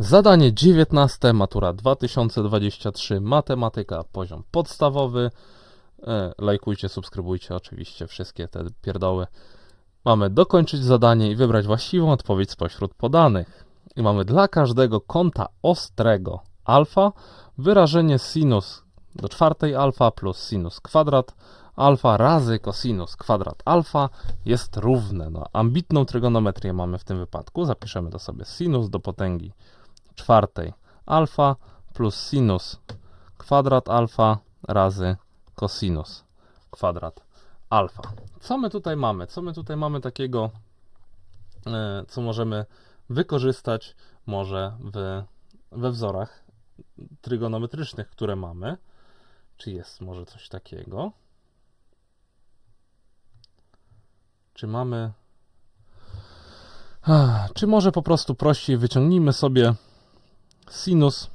Zadanie 19, matura 2023, matematyka, poziom podstawowy. E, lajkujcie, subskrybujcie oczywiście wszystkie te pierdoły. Mamy dokończyć zadanie i wybrać właściwą odpowiedź spośród podanych. I mamy dla każdego kąta ostrego alfa wyrażenie sinus do czwartej alfa plus sinus kwadrat alfa razy cosinus kwadrat alfa jest równe. No, ambitną trygonometrię mamy w tym wypadku. Zapiszemy to sobie sinus do potęgi czwartej alfa plus sinus kwadrat alfa razy cosinus kwadrat alfa. Co my tutaj mamy? Co my tutaj mamy takiego, e, co możemy wykorzystać może w, we wzorach trygonometrycznych, które mamy? Czy jest może coś takiego? Czy mamy. Czy może po prostu prościej wyciągnijmy sobie sinus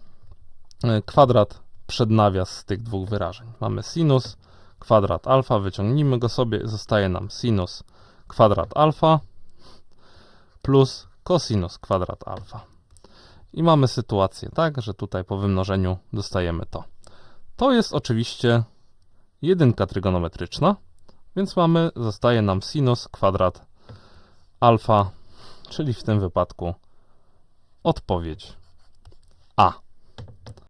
e, kwadrat przed nawias z tych dwóch wyrażeń. Mamy sinus kwadrat alfa, wyciągnijmy go sobie, zostaje nam sinus kwadrat alfa plus cosinus kwadrat alfa. I mamy sytuację tak, że tutaj po wymnożeniu dostajemy to. To jest oczywiście jedynka trygonometryczna, więc mamy, zostaje nam sinus kwadrat alfa, czyli w tym wypadku odpowiedź